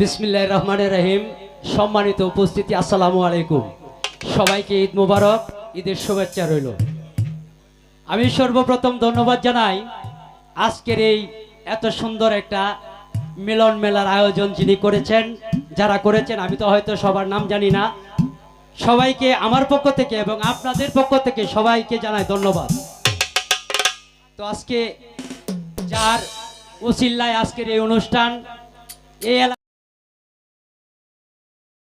বিসমিল্লাহ রহমান রহিম। সম্মানিত উপস্থিতি, আসসালামু আলাইকুম। সবাইকে ঈদ মুবারক, ঈদের শুভেচ্ছা রইল। আমি সর্বপ্রথম ধন্যবাদ জানাই আজকের এই এত সুন্দর একটা মিলন মেলার আয়োজন যিনি করেছেন, যারা করেছেন, আমি তো হয়তো সবার নাম জানি না। সবাইকে আমার পক্ষ থেকে এবং আপনাদের পক্ষ থেকে সবাইকে জানাই ধন্যবাদ। তো আজকে যার উসিল্লায় আজকের এই অনুষ্ঠান, এই এলাকা